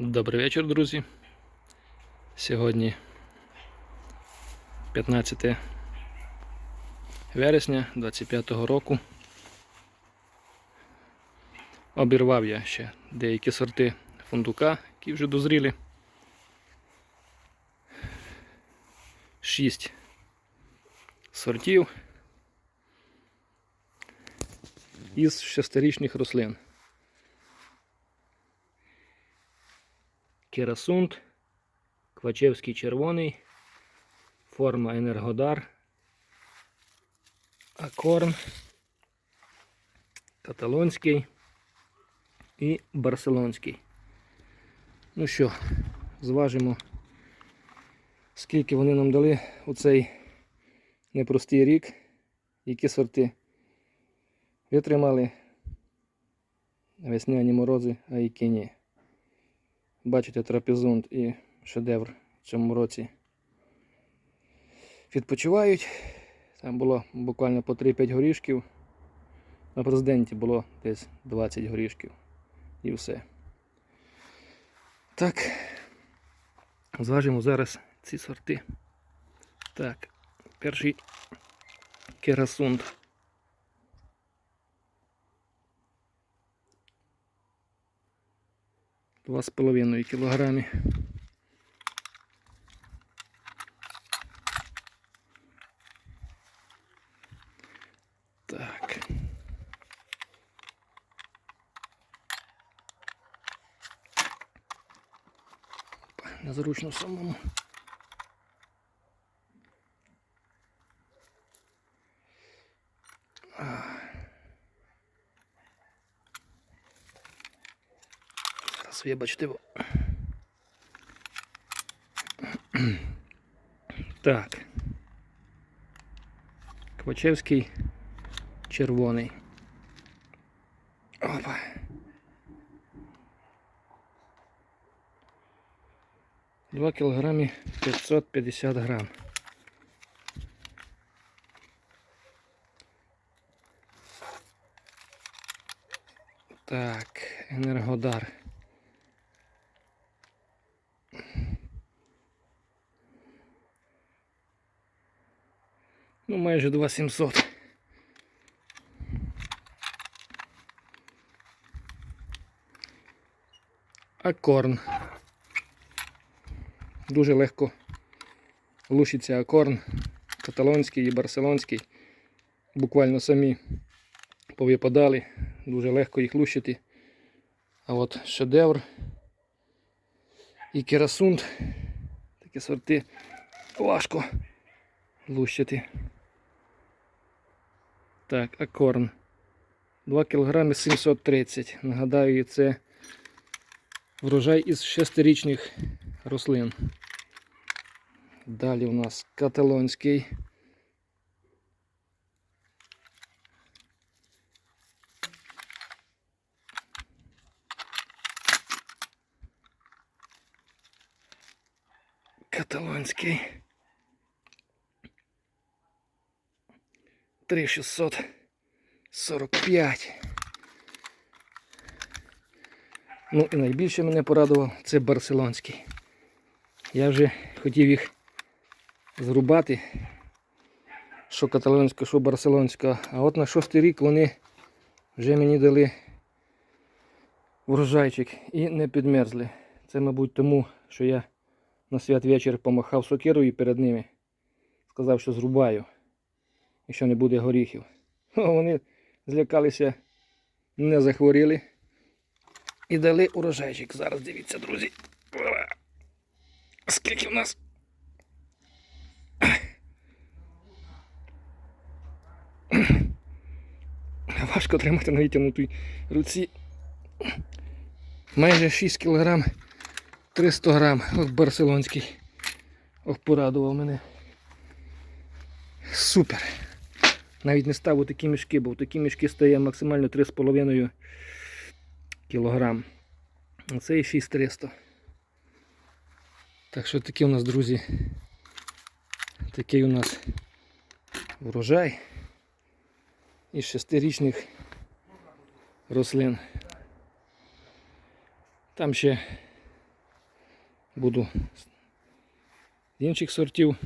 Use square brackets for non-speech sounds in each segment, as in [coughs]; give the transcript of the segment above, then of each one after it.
Добрий вечір, друзі. Сьогодні 15 вересня 25-го року. Обірвав я ще деякі сорти фундука, які вже дозріли. Шість сортів із шестирічних рослин. Керасунд, Квачевський червоний, форма Енергодар, Акорн, Каталонський і Барселонський. Ну що, зважимо, скільки вони нам дали у цей непростий рік, які сорти витримали весняні морози, а які ні. Бачите, трапезунд і шедевр в цьому році відпочивають. Там було буквально по 3-5 горішків. На президенті було десь 20 горішків. І все. Так. Зважимо зараз ці сорти. Так, перший керасунд. Два з половиною кілограмі. Так. Незручно самому. Зараз вибачте. [clears throat] Так. Квачевський червоний. Опа. Два кілограмі 550 грам. Так, енергодар. Ну, майже 2700. Акорн. Дуже легко лущиться акорн. Каталонський і барселонський. Буквально самі повипадали. Дуже легко їх лущити. А от шедевр і керасунд. Такі сорти важко лущити. Так, акорн. 2 кг 730. Нагадаю, це врожай із шестирічних рослин. Далі у нас каталонський. Каталонський. 3645. Ну і найбільше мене порадував це барселонський. Я вже хотів їх зрубати, що каталонська, що барселонська. А от на шостий рік вони вже мені дали врожайчик і не підмерзли. Це, мабуть, тому, що я на святвечір помахав сокирою перед ними. Сказав, що зрубаю і що не буде горіхів. [laughs] Вони злякалися, не захворіли і дали урожайчик. Зараз дивіться, друзі. Скільки в нас? [coughs] Важко тримати на витягнутій руці. Майже 6 кг 300 грам. Ох, барселонський. Ох, порадував мене. Супер. Навіть не став у такі мішки, бо в такі мішки стає максимально 3,5 кг. А це і 6300. Так що такі у нас, друзі, такий у нас врожай із шестирічних рослин. Там ще буду з інших сортів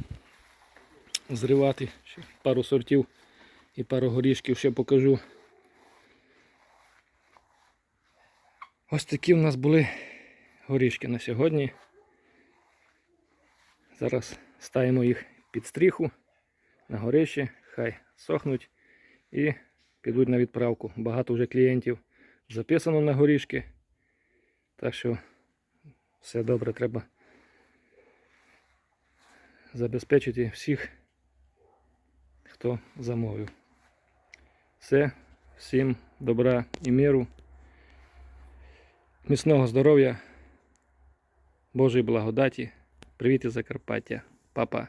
зривати. Ще пару сортів і пару горішків ще покажу. Ось такі в нас були горішки на сьогодні. Зараз ставимо їх під стріху на горище, хай сохнуть і підуть на відправку. Багато вже клієнтів записано на горішки. Так що все добре треба забезпечити всіх, хто замовив. Все, всім добра і миру, міцного здоров'я, Божої благодаті. Привіт із Закарпаття. Па-па.